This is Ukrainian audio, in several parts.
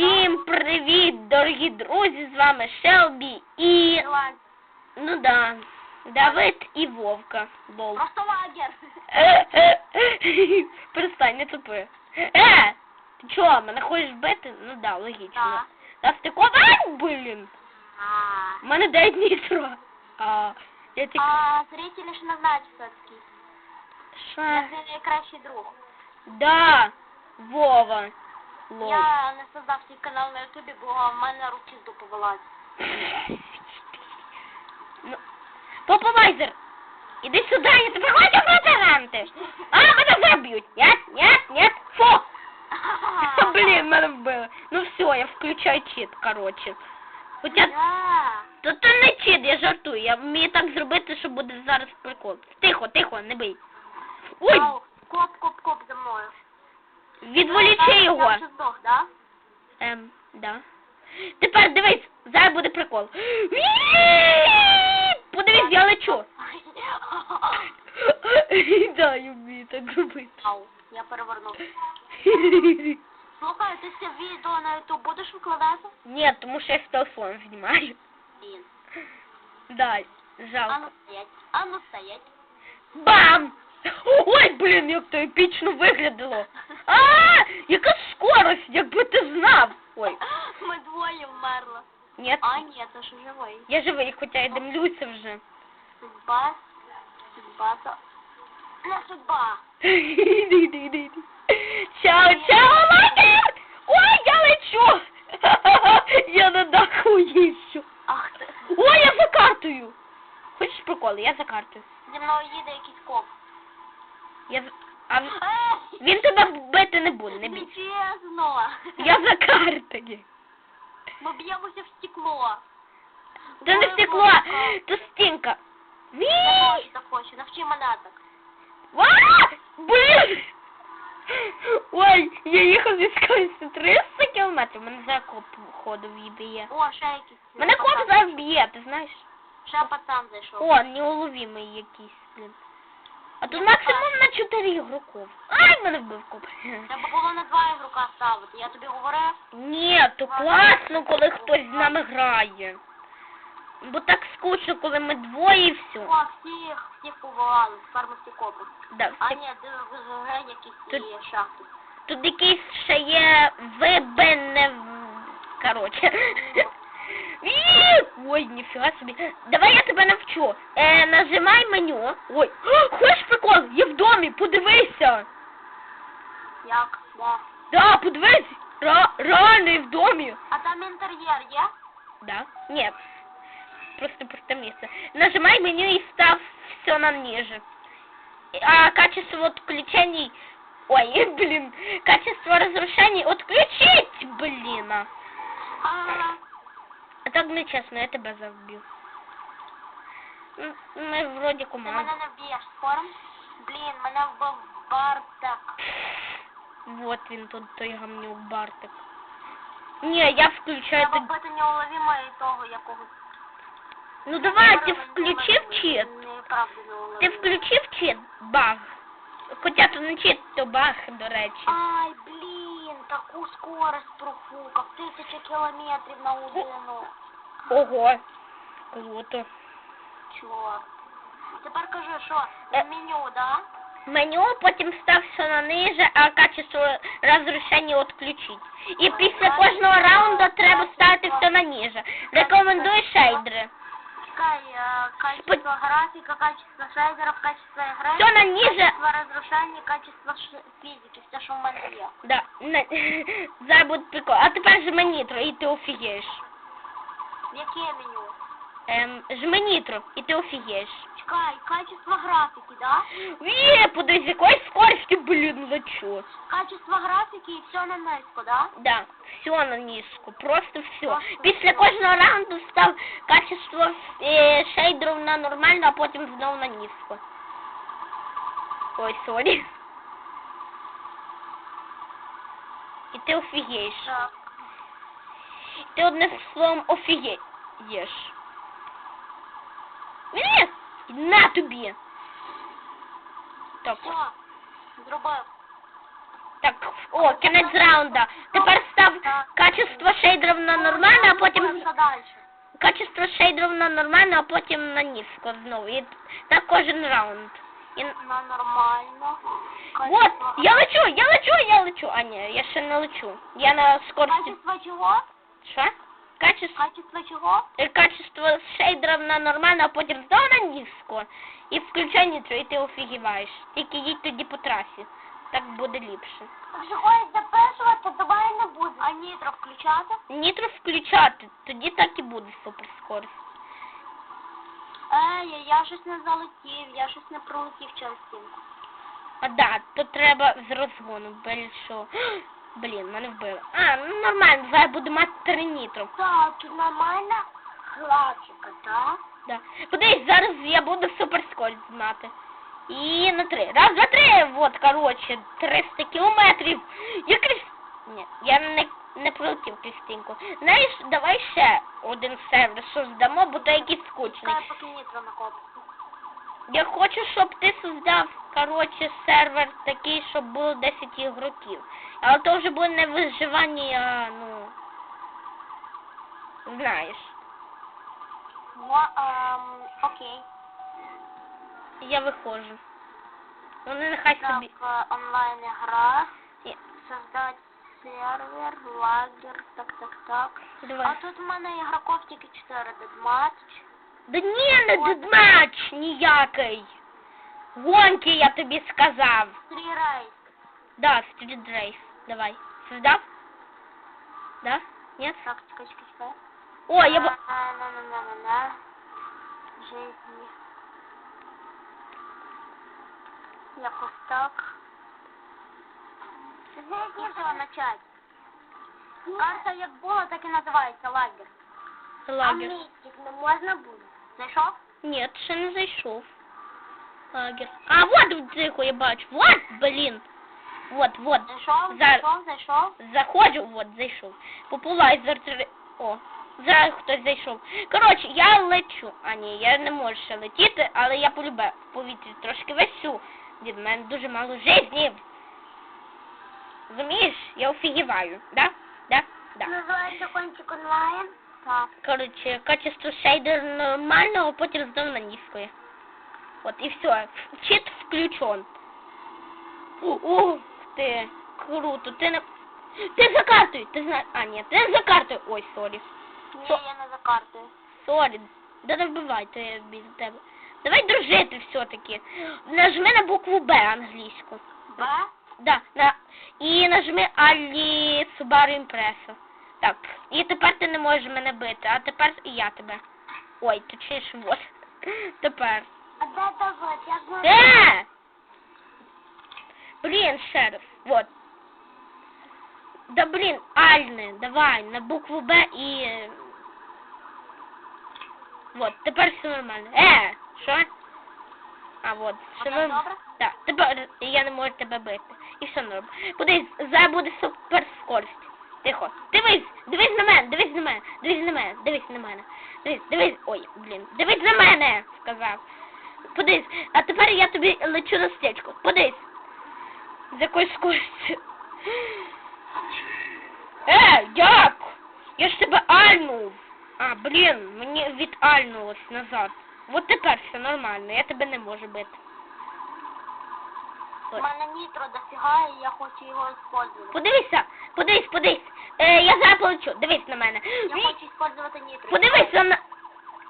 Всім привіт, дорогі друзі! З вами Шелбі і. Желань. Ну да. Давид і Вовка. Лол. Просто лагер. Перестань, не тупи. Е! Ти чого, мене хочеш бити? Ну да, логічно. Так ти ай, блін! А, У мене 9 нітро. А, я тільки... а зрителі ж не знають все-таки. Що? Я найкращий друг. Да, Вова. Лол. Я не создав свій канал на ютубі, бо в мене руки з дупи вилазять. Ну, Попавайзер, іди сюди, я тебе хочу протаранти. А, мене заб'ють. Нет, нет, нет, фу. Блін, мене вбили. Ну все, я включаю чит, короче. Хоча, то це не чит, я жартую. Я вмію так зробити, що буде зараз прикол. Тихо, тихо, не бий. Ой, Коп, коп, коп. Відволічи Я його. Ем, да. Тепер дивись, зараз буде прикол. Подивись, я лечу. Да, я вмію так робити. Ау, я перевернув. Слухай, ти це відео на ютуб будеш викладати? Ні, тому що я з телефоном знімаю. Блін. Да, жалко. ну стоять, а ну стоять. Бам! Ой, блін, як то епічно виглядало. А, яка скорость, якби ти знав. Ой, Ми двоє вмерли. ні, А, ні, це ж живий. я живий, хоча я димлюся вже. Судьба, судьба, то... Не судьба. Іди, іди, іди, іди. Чао, чао, лаки! Ой, я лечу! Я на даху їжджу. Ах ти. Ой, я за картою. Хочеш прикол? Я за картою. Зі мною їде якийсь коп. Я за... А в- він тебе бити не буде, не бійся. Нечесно. Я за картою. Ми б'ємося в стекло. Це не стекло, то стінка. Вій! Навчи мене так. А! Блін! Ой, я їхав зі скоростю 300 кілометрів, мене за коп ходу в'їбає. О, ще якийсь. Мене коп пацан. зараз б'є, ти знаєш? Ще пацан зайшов. О, неуловимий якийсь, блін. А тут максимум на 4 ігроків. Ай, мене вбив коп. Треба було на два ігрока ставити. Я тобі говорив. Ні, то класно, коли хтось з нами грає. Бо так скучно, коли ми двоє і все. О, всіх, всіх повалили. Тепер ми всі копи. Да, А всі- ні, де геть якісь Тут- і шахти. Тут якийсь ще є вибене... Короче. Ві! Ой, ніфіга собі. Давай я тебе навчу. Е, нажимай меню. Ой, хочеш прикол? Я в домі, подивися. Як? Да. Да, подивись. Ра реально я в домі. А там інтер'єр є? Да? Нет. Просто просто место. Нажимай меню и ставь все на ниже. А качество отключений... Ой, блин. Качество разрушений отключить, блин. А, А, а Так нечестно, я тебя забил. М, Мы вроде ти команда. мене не вб'єш скоро? Блін, мене вбив Бартак. Вот він тут той гамнюк Бартик. Не, я включаю... Треба тоді- бити неуловимо і того якогось. Ну давай, ти включив чит? Неправда неуловимо. Ти включив чит? Баг. Хоча то не чит, то баг, до речі. Ай, таку скорость профукав. Тисяча кілометрів на годину. Ого. Круто. Чорт. Тепер кажи, що Е. меню, да? Меню, потім став все на ниже, а качество розрушення отключить. І після кожного раунду треба ставити все на ниже. Рекомендую шейдери. Чекай, э, качество графика, качество шейдеров, качество игры, Все на ниже. качество разрушения, качество физики, все, що в мене є. Да. не- Зараз буде прикол. А тепер жми нітро, і ти офігієш. Яке меню? Ем, жми нітро, і ти офігієш. Чекай, качество графики, да? Ві, подивись, скорості, блін. Качество графики і все на низько, да? Да, все на низку, просто все. Просто Після всьо. кожного раунду став качество е, шейдерів на нормально, а потім знову на низько. Ой, сорі. І ти офігієш. Так. Ти одним словом офігієш. Ні, на тобі. Так, Все, зробив. Так, о, кінець раунда. Тепер став качество шейдерів на нормальне, а потім качество шейдерів на нормальне, а потім на низько знову. І так кожен раунд. І... На нормально. Вот, я лечу, я лечу, я лечу. А ні, я ще не лечу. Я на скорості. Качество чого? Що? Качество, Качество чого? е, качество шейдерів на нормальне, а потім знову на низько. І включай нітро, і ти офігіваєш. Тільки їдь тоді по трасі. Так буде ліпше. Якщо хочеш записувати, давай не буде. А нітро включати? Нітро включати, тоді так і буде суперскорість. Ей, я щось не залетів, я щось не пролетів через стінку. А да, то треба з розгону, більше. Блін, мене вбили. А, ну нормально, зараз буду мати три нітро. Так, тут нормальна графіка, так? Да. Подивись, зараз я буду суперскорість знати. І на три. Раз, два, три. Вот, короче, 300 кілометрів. Я кріс... Ні, я не, не пролетів крістинку. Знаєш, давай ще один сервер создамо, бо то якийсь скучний. Я хочу, щоб ти создав, короче, сервер такий, щоб було 10 ігроків. Але то вже буде не виживання, а, ну... Знаєш. Во, ем, окей. Я виходжу. Вони нехай Так, собі. е, онлайн игра. Ні, Создать сервер, лагер, так, так, так. Давай. А тут в мене ігроків тільки 4 дедматч. Да ні, не дедматч ніякий. Гонки, я тобі сказав. Три рейс. Да, стріт рейс. Давай. Создав? Да? Нет? Так, чекай, чекай, чекай. О, я б... на Якось так. З начать. Карта як була, так і називається лагер. А Лагер. містик не можна буде. Зайшов? Нет, ще не зайшов. Лагер. А, вот циху я бачу. Вот, блін. Вот, вот. Зайшов, За- зайшов, зайшов. Заходжу, вот, зайшов. Популайзер. О, зараз хтось зайшов. Коротше, я лечу. А ні, я не можу ще летіти, але я полюбе в повітрі трошки весю. Від мене дуже мало жизнів. Розумієш? Я офігіваю, да? Да? Да. Називається кончик онлайн. Так. Коротше, качество шейдер нормально, а потім знову на низької. От і все. Чит включен. Ух ти, круто. Ти не... Ти за картою, ти знаєш. А, ні, ти за картою. Ой, сорі. Ні, я не за картою. Сорі. Да не вбивай, то я біля тебе. Давай дружити все-таки. Нажми на букву Б англійську. Б? Да, на... І нажми Алі Subaru Impreza. Так, і тепер ти не можеш мене бити, а тепер і я тебе. Ой, точніше, вот. Тепер. А де давай? Я знаю. Е! Блін, ще раз. Вот. Да блін, Альне, давай, на букву Б і... е, Вот, тепер все нормально. Е, що? А, вот, Окей, нормально. добре? Тепер я не можу тебе бити. І все нормально. Подивись, зараз буде супер скорість. Тихо. Дивись, дивись на мене, дивись на мене, дивись на мене, дивись на мене. Дивись, дивись, ой, блін, дивись на мене, сказав. Подивись, а тепер я тобі лечу на стечку. Подивись. З якою скорістю. Е, як? Я ж тебе альнув. А, блін, мені відальнулось назад. От тепер все нормально, я тебе не можу бити. У мене нітро дофіга, і я хочу його використовувати. Подивися, подивись, подивись. Е, я зараз полечу, дивись на мене. Я Ві- хочу використовувати нітро. Подивися на.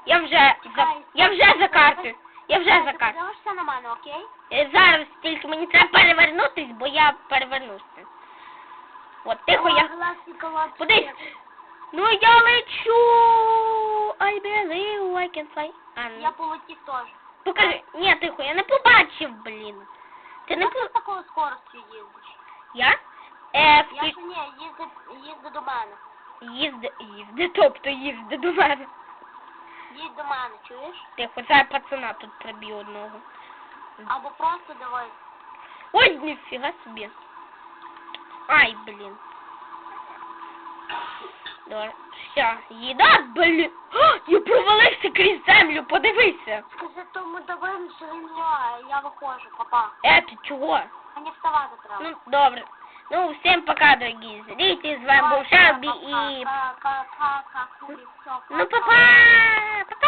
Я вже за я вже за картою. Я вже за Ти картою. подивишся на мене, окей? Е, Зараз тільки мені треба перевернутись, бо я перевернуся. От тихо я. Подивись. Ну я лечу. I believe I can fly. А, ну. Я полетів теж. Покажи. Ні, тихо, я не побачив, блін. Ти не Як по... з такою скоростю їздиш? Я? Е, Я вклю... ще ні, їзди, їзди до мене. їзди, їзди, тобто їзди до мене. Їдь до мене, чуєш? Тихо, зараз пацана тут проб'ю одного. Або просто давай. Ой, ніфіга собі. Ай, блін. Добре. Все, їда, блін. Я провалився крізь землю, подивися. Скажи тому давай, що він я виходжу, папа. Е, ти чого? Мені вставати треба. Ну, добре. Ну, всем пока, дорогие зрители. С вами был Шаби и... Ну, папа!